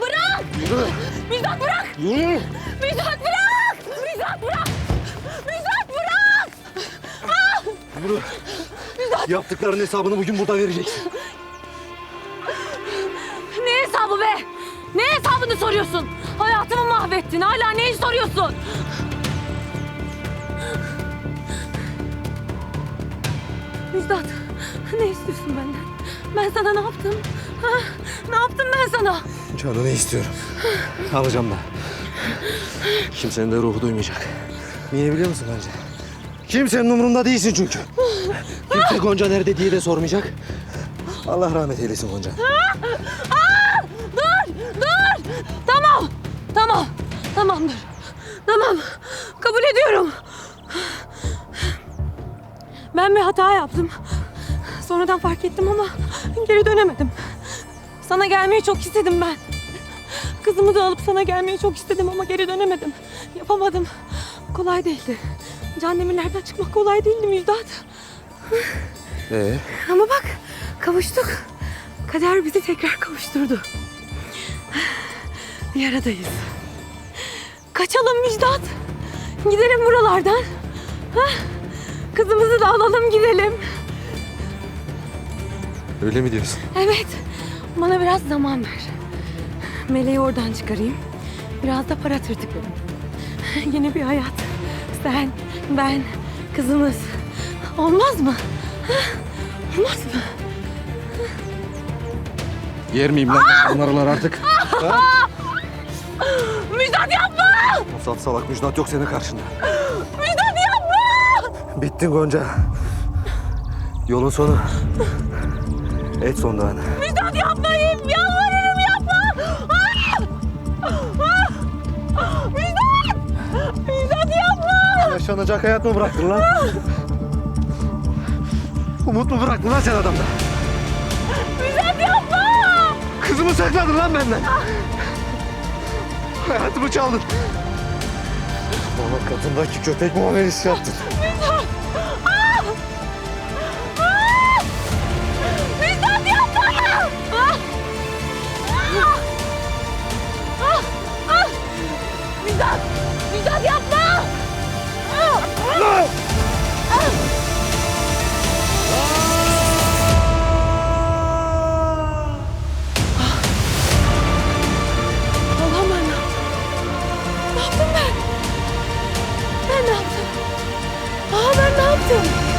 Bırak! Müjdat bırak! Yürü. Müjdat bırak! Müjdat bırak! Müjdat bırak! Yürü. Yaptıkların hesabını bugün burada vereceksin. Ne hesabı be? Ne hesabını soruyorsun? Hayatımı mahvettin. Hala neyi soruyorsun? Müjdat, ne istiyorsun benden? Ben sana ne yaptım? Ha? Ne yaptım ben sana? Canını istiyorum. Alacağım da. Kimsenin de ruhu duymayacak. Niye biliyor musun bence? Kimsenin umurunda değilsin çünkü. Kimse Gonca nerede diye de sormayacak. Allah rahmet eylesin Gonca. Dur! Dur! Tamam! Tamam! Tamam dur. Tamam. Kabul ediyorum. Ben bir hata yaptım. Sonradan fark ettim ama geri dönemedim. Sana gelmeyi çok istedim ben. Kızımı da alıp sana gelmeyi çok istedim ama geri dönemedim. Yapamadım. Kolay değildi. Candemirlerden çıkmak kolay değildi Müjdat. Ee, Ama bak kavuştuk. Kader bizi tekrar kavuşturdu. Bir aradayız. Kaçalım Müjdat. Gidelim buralardan. Ha? Kızımızı da alalım gidelim. Öyle mi diyorsun? Evet. Bana biraz zaman ver. Meleği oradan çıkarayım. Biraz da para tırtıklayayım. Yeni bir hayat. Sen, ben, kızımız. Olmaz mı? Olmaz mı? Yer miyim lan bunlarlar artık? Müjdat yapma! Saf salak Müjdat yok senin karşında. Müjdat yapma! Bittin Gonca. Yolun sonu. Et sondan. Müjdat yapmayın! Yalvarırım yapma! Ah! Ah! Müjdat! Müjdat yapma! Yaşanacak hayat mı bıraktın lan? Umut mu bıraktın lan sen adamda? Müjdat yapma! Kızımı sakladın lan benden. Hayatımı çaldın. Bana kadındaki köpek muamelesi yaptın. Isso!